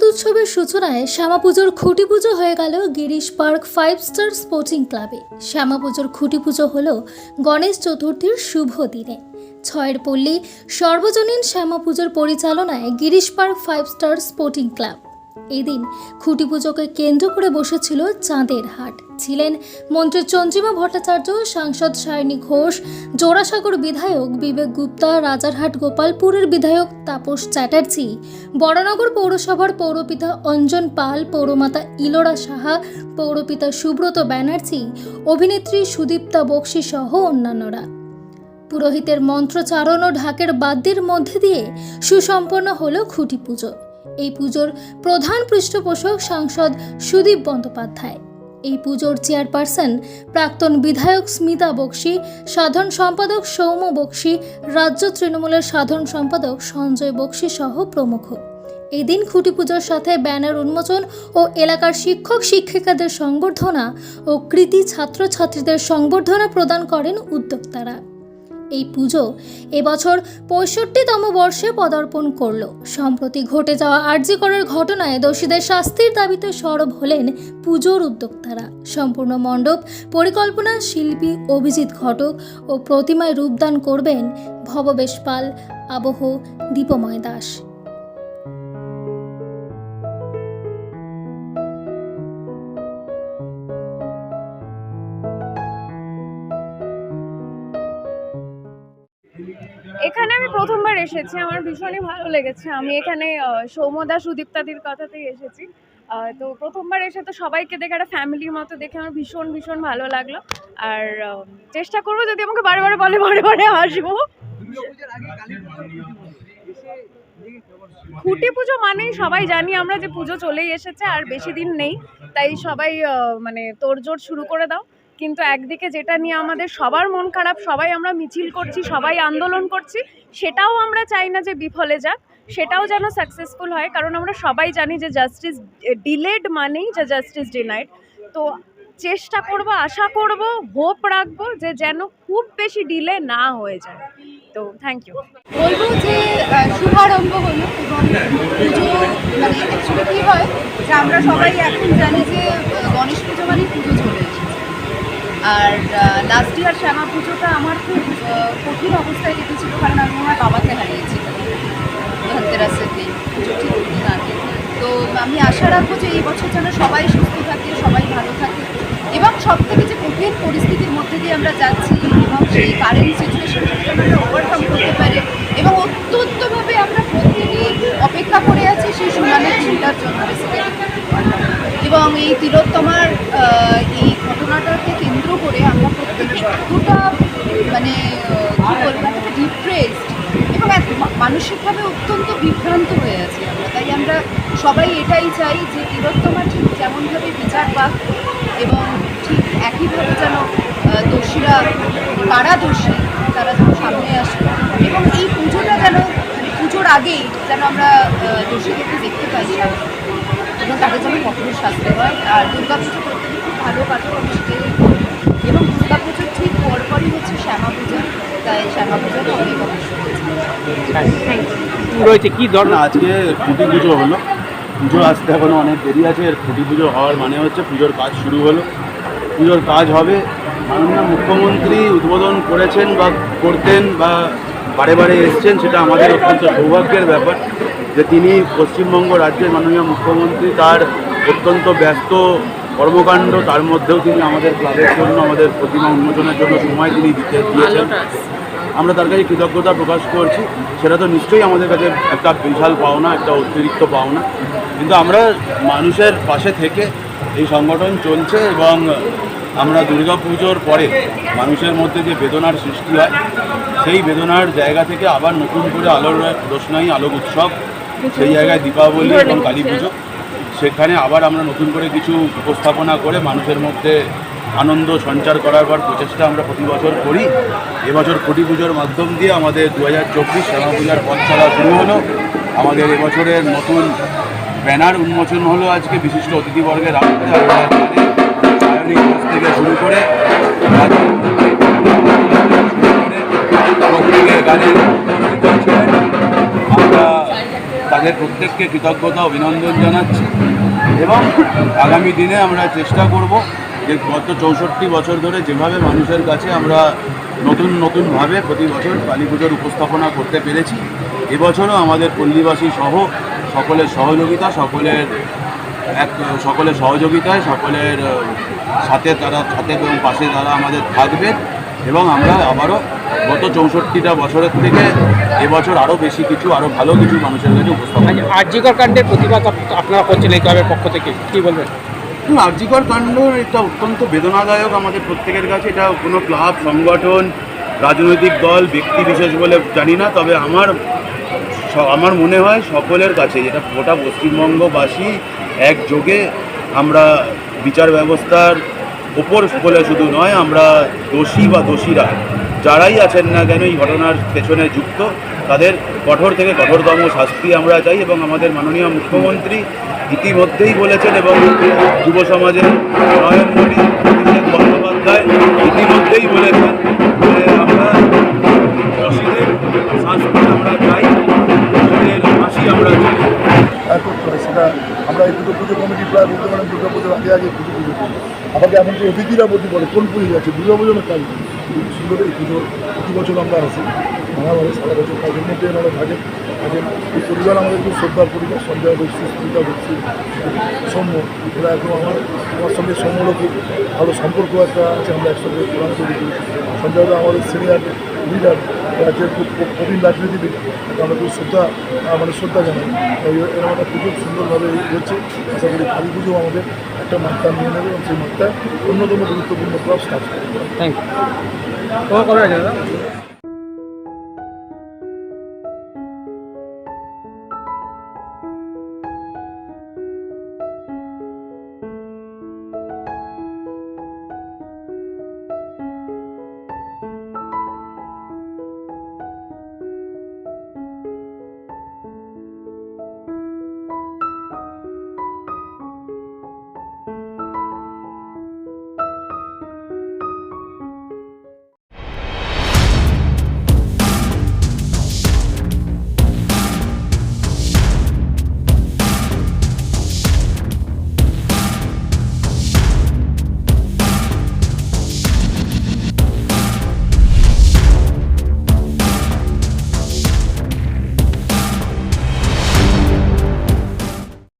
শারদ উৎসবের সূচনায় শ্যামা পুজোর খুঁটি পুজো হয়ে গেল Girish Park five star sporting ক্লাবে। শ্যামা পুজোর খুঁটি পুজো হল গণেশ চতুর্থীর শুভ দিনে। ছয়ের পল্লী সর্বজনীন শ্যামা পুজোর পরিচালনায় Girish Park five star sporting club. এই দিন খুঁটি পুজোকে কেন্দ্র করে বসেছিল চাঁদের হাট। ছিলেন মন্ত্রী চন্দ্রিমা ভট্টাচার্য, সাংসদ সায়নী ঘোষ, জোড়াসাগর বিধায়ক বিবেক গুপ্তা, রাজারহাট গোপালপুরের বিধায়ক তাপস চ্যাটার্জি, বড়নগর পৌরসভার পৌরপিতা অঞ্জন পাল, পৌরমাতা ইলোরা সাহা, পৌরপিতা সুব্রত ব্যানার্জি, অভিনেত্রী সুদীপ্তা বক্সি সহ অন্যান্যরা। পুরোহিতের মন্ত্রচারণ ও ঢাকের বাদ্যের মধ্যে দিয়ে সুসম্পন্ন হল খুঁটি পুজো এই পুজোর প্রধান পৃষ্ঠপোষক সাংসদ সুদীপ বন্দ্যোপাধ্যায়। এই পুজোর চেয়ারপারসন প্রাক্তন বিধায়ক স্মিতা বক্সি, সাধারণ সম্পাদক সৌম্য বক্সি, রাজ্য তৃণমূলের সাধারণ সম্পাদক সঞ্জয় বক্সি সহ প্রমুখ। এই দিন খুঁটি পুজোর সাথে ব্যানার উন্মোচন ও এলাকার শিক্ষক শিক্ষিকাদের সংবর্ধনা ও কৃতি ছাত্রছাত্রীদের সংবর্ধনা প্রদান করেন উদ্যোক্তারা। এই পুজো এবছর পঁয়ষট্টিতম বর্ষে পদার্পণ করল। সম্প্রতি ঘটে যাওয়া আর্জি করার ঘটনায় দোষীদের শাস্তির দাবিতে সরব হলেন পুজোর উদ্যোক্তারা। সম্পূর্ণ মণ্ডপ, পরিকল্পনা, শিল্পী, অভিজিৎ ঘটক ও প্রতিমায় রূপদান করবেন ভববেশ পাল, আবহ, দীপময় দাস। এখানে আমি প্রথমবার এসেছি আমার ভীষণই ভালো লেগেছে। আমি এখানে আহ, সৌম্যদা সুদীপ্তাদির কথাতেই এসেছি। তো প্রথমবার এসে তো সবাইকে দেখে একটা ফ্যামিলির মতো দেখে আমার ভীষণ ভীষণ ভালো লাগল। আর চেষ্টা করব যদি আমাকে বারে বারে বলে বারে বারে আসব। খুঁটি পুজো মানেই সবাই জানি আমরা যে পুজো চলেই এসেছে আর বেশি দিন নেই। তাই সবাই মানে তোড়জোড় শুরু করে দাও। কিন্তু একদিকে যেটা নিয়ে আমাদের সবার মন খারাপ, সবাই আমরা মিছিল করছি, সবাই আন্দোলন করছি, সেটাও আমরা চাই না যে বিফলে যাক, সেটাও যেন সাকসেসফুল হয়, কারণ আমরা সবাই জানি যে জাস্টিস ডিলেড মানেই যে জাস্টিস ডিনাইড তো চেষ্টা করব, আশা করব হোপ রাখব যে যেন খুব বেশি ডিলে না হয়ে যায়। তো থ্যাংক ইউ বলব যে শুভারম্ভ হলো পুজো মানে অ্যাকচুয়ালি কী হয় যে আমরা সবাই এখন জানি যে গণেশ পুজো মানে পুজো চলে। আর লাস্ট ইয়ার শ্যামা পুজোটা আমার খুব কঠিন অবস্থায় কেটেছিল কারণ আমি আমার বাবাকে হারিয়েছিলাম ধনতেরাসের দিন পুজো ঠিক আগে। তো আমি আশা রাখব যে এই বছর যেন সবাই সুস্থ থাকে, সবাই ভালো থাকে এবং সব থেকে যে কঠিন পরিস্থিতির মধ্যে দিয়ে আমরা যাচ্ছি এবং সেই কারেন্ট সিচুয়েশনটাকে আমরা ওভারকাম করতে পারি এবং অত্যন্তভাবে আমরা প্রত্যেকেই অপেক্ষা করে আছি সেই সুনামের চিন্তার জন্য এবং এই তিলোত্তমার আহ, এই ঘটনাটাকে কেন্দ্র করে আমরা প্রত্যেকে এতটা মানে আহ, কী বলব এতটা ডিপ্রেসড এবং এত মা- মানসিকভাবে অত্যন্ত বিভ্রান্ত হয়ে আছি আমরা তাই আমরা সবাই এটাই চাই যে তিলোত্তমা ঠিক যেমনভাবে বিচার পাক এবং ঠিক একইভাবে যেন দোষীরা কারা দোষী তারা যেন সামনে আসে এবং এই পুজোটা যেন মানে পুজোর আগেই যেন আমরা দোষীদেরকে দেখতে পাই সামনে। এবং তাদের যেন কখনো শাস্তি হয়। আর দুর্গা পুজো প্রত্যেকে খুব ভালো আমি এবং দুর্গা পুজোর ঠিক পরপরই হচ্ছে শ্যামা পুজো তাই শ্যামা পুজোটা অনেক শুভেচ্ছা রয়েছে কি ধরনের? আজকে পুজো হলো? পুজো আসতে এখনও অনেক দেরি আছে, এর খুঁটি পুজো হওয়ার মানে হচ্ছে পুজোর কাজ শুরু হলো। পুজোর কাজ হবে, মাননীয় মুখ্যমন্ত্রী উদ্বোধন করেছেন বা করতেন বা বারে বারে এসছেন, সেটা আমাদের অত্যন্ত সৌভাগ্যের ব্যাপার যে তিনি পশ্চিমবঙ্গ রাজ্যের মাননীয় মুখ্যমন্ত্রী, তার অত্যন্ত ব্যস্ত কর্মকাণ্ড, তার মধ্যেও তিনি আমাদের ক্লাবের জন্য, আমাদের প্রতিমা উন্মোচনের জন্য সময় তিনি দিতে দিয়েছেন। আমরা তার কাছে কৃতজ্ঞতা প্রকাশ করছি। সেটা তো নিশ্চয়ই আমাদের কাছে একটা বিশাল পাওনা, একটা অতিরিক্ত পাওনা। কিন্তু আমরা মানুষের পাশে থেকে এই সংগঠন চলছে এবং আমরা দুর্গা পুজোর পরে মানুষের মধ্যে যে বেদনার সৃষ্টি হয়, সেই বেদনার জায়গা থেকে আবার নতুন করে আলোর রোশনাই, আলোক উৎসব, সেই জায়গায় দীপাবলি এবং কালী পুজো। সেখানে আবার আমরা নতুন করে কিছু উপস্থাপনা করে মানুষের মধ্যে আনন্দ সঞ্চার করার পর প্রচেষ্টা আমরা প্রতি বছর করি। এবছর কোটি পুজোর মাধ্যম দিয়ে আমাদের দু হাজার চব্বিশ শ্যামা পূজার পথ শুরু হলো। আমাদের এবছরের নতুন ব্যানার উন্মোচন হলো আজকে। বিশিষ্ট অতিথিবর্গের থেকে শুরু করে। আমরা তাদের প্রত্যেককে কৃতজ্ঞতা, অভিনন্দন জানাচ্ছি। এবং আগামী দিনে আমরা চেষ্টা করব যে গত চৌষট্টি বছর ধরে যেভাবে মানুষের কাছে আমরা নতুন নতুনভাবে প্রতি বছর কালী পুজোর উপস্থাপনা করতে পেরেছি, এবছরও আমাদের পল্লীবাসী সহ সকলের সহযোগিতা, সকলের এক, সকলের সহযোগিতায় সকলের সাথে তারা, সাথে এবং পাশে তারা আমাদের থাকবেন এবং আমরা আবারও গত চৌষট্টিটা বছরের থেকে এবছর আরও বেশি কিছু, আরও ভালো কিছু মানুষের কাছে উপস্থাপন। আর্যিকর কাণ্ডের প্রতিবাদ আপ- আপনারা করছেন এই ক্লাবের পক্ষ থেকে, কী বলবেন আর্যিকর কাণ্ড এটা অত্যন্ত বেদনাদায়ক আমাদের প্রত্যেকের কাছে। এটা কোনো ক্লাব, সংগঠন, রাজনৈতিক দল, ব্যক্তি বিশেষ বলে জানি না, তবে আমার আমার মনে হয় সকলের কাছে যেটা গোটা পশ্চিমবঙ্গবাসী একযোগে আমরা বিচার ব্যবস্থার ওপর বলে শুধু নয়, আমরা দোষী বা দোষীরা, যারাই আছেন না কেন এই ঘটনার পেছনে যুক্ত তাদের কঠোর থেকে কঠোরতম শাস্তি আমরা চাই এবং আমাদের মাননীয় মুখ্যমন্ত্রী ইতিমধ্যেই বলেছেন এবং যুব সমাজের নয়নমণি বন্দ্যোপাধ্যায় ইতিমধ্যেই বলেছেন যে আমরা শাস্তি আমরা চাই দোষীদের ফাঁসি আমরা চাই। সেটা আমরা এই দুটো পুজো কমিটি প্রায় দুর্গা আগে আগে পুজো পুজো করি আমাকে এমনকি অতিথিরা বলতে পারে, কোন পুজো যাচ্ছে দুর্গা পুজো না কালী সুন্দর এই পুজো, প্রতি বছর আমরা আসি। বাঙাবাড়ি সারা বছর কাজের মধ্যে এনারা থাকেন থাকেন এই পরিবার আমাদের খুব শ্রদ্ধার পরিবার, সঞ্জয় বক্সি স্মিতা বক্সি সৌম্য। এরা একদম আমার আমার সঙ্গে সৌম্যরও খুব ভালো সম্পর্ক একটা আছে, আমরা একসঙ্গে তৈরি করি। সঞ্জয় দা আমাদের সিনিয়র লিডার রাজ্যের খুব প্রবীণ রাজনীতিবিদ, তাকে আমরা খুব শ্রদ্ধা মানে শ্রদ্ধা জানাই। এরকম একটা পুজো সুন্দরভাবে হচ্ছে আশা করি কালী পুজো আমাদের একটা মাত্রা নিয়ে নেবে এবং সেই মাত্রায় অন্যতম গুরুত্বপূর্ণ ক্লাব স্টার্ট করবে। Thank you